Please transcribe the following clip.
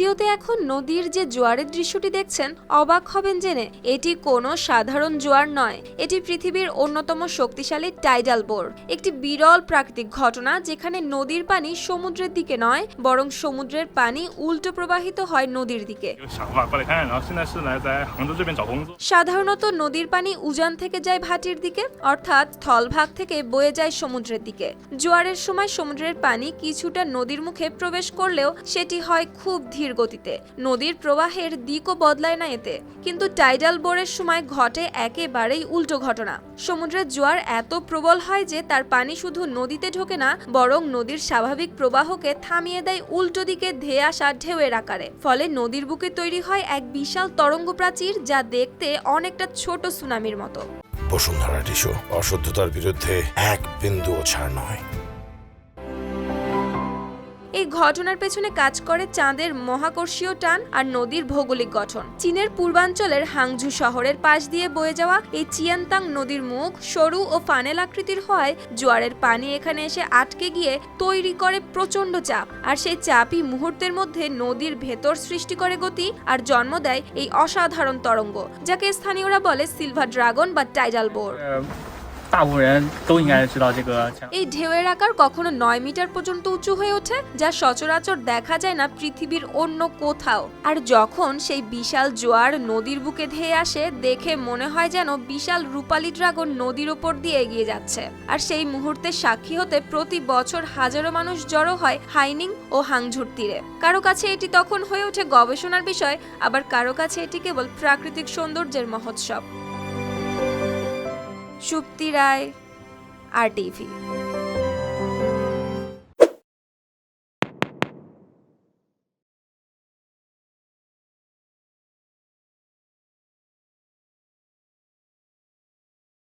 ভিডিওতে এখন নদীর যে জোয়ারের দৃশ্যটি দেখছেন, অবাক হবেন জেনে। এটি কোনো সাধারণ জোয়ার নয়। এটি পৃথিবীর অন্যতম শক্তিশালী টাইডাল বোর একটি বিরল প্রাকৃতিক ঘটনা যেখানে নদীর পানি সমুদ্রের দিকে নয়, বরং সমুদ্রের পানি উল্টো প্রবাহিত হয় নদীর দিকে। সাধারণত নদীর পানি উজান থেকে যায় ভাটির দিকে, অর্থাৎ স্থলভাগ থেকে বয়ে যায় সমুদ্রের দিকে। জোয়ারের সময় সমুদ্রের পানি কিছুটা নদীর মুখে প্রবেশ করলেও সেটি হয় খুব ধীর গতিতে। নদীর প্রবাহের দিকও বদলায় না এতে। কিন্তু টাইডাল বোরের সময় ঘটে একেবারেই উল্টো ঘটনা। সমুদ্রের জোয়ার এত প্রবল হয় যে তার পানি শুধু নদীতে ঢোকে না, বরং নদীর স্বাভাবিক প্রবাহকে থামিয়ে দেয় উল্টো দিকে ধেয়ে আসা ঢেউয়ের আকারে। ফলে নদীর বুকে তৈরি হয় এক বিশাল তরঙ্গ প্রাচীর যা দেখতে অনেকটা ছোট সুনামির মতো। বসুন্ধরা টিস্যু অশুদ্ধতার বিরুদ্ধে এক বিন্দুও ছাড় নয়। এই ঘটনার পেছনে কাজ করে চাঁদের মহাকর্ষীয় টান আর নদীর ভৌগোলিক গঠন। চীনের পূর্বাঞ্চলের হাংঝু শহরের পাশ দিয়ে বয়ে যাওয়া এই চিয়ানতাং নদীর মুখ সরু ও ফানেল আকৃতির হওয়ায় জোয়ারের পানি এখানে এসে আটকে গিয়ে তৈরি করে প্রচণ্ড চাপ। আর সেই চাপই মুহূর্তের মধ্যে নদীর ভেতর সৃষ্টি করে গতি আর জন্ম দেয় এই অসাধারণ তরঙ্গ যাকে স্থানীয়রা বলে সিলভার ড্রাগন বা টাইডাল বোর। 呃，大部分人都应该知道这个强。 এই ঢেউয়ের আকার কখনো নয় মিটার পর্যন্ত উঁচু হয়ে ওঠে যা সচরাচর দেখা যায় না পৃথিবীর অন্য কোথাও আর যখন সেই বিশাল জোয়ার নদীর বুকে ধেয়ে আসে দেখে মনে হয় যেন বিশাল রূপালী ড্রাগন নদীর ওপর দিয়ে এগিয়ে যাচ্ছে আর সেই মুহূর্তে সাক্ষী হতে প্রতি বছর হাজারো মানুষ জড়ো হয় হাইনিং ও হাংঝুর তীরে কারো কাছে এটি তখন হয়ে ওঠে গবেষণার বিষয় আবার কারো কাছে এটি কেবল প্রাকৃতিক সৌন্দর্যের মহোৎসব Supti Roy R TV.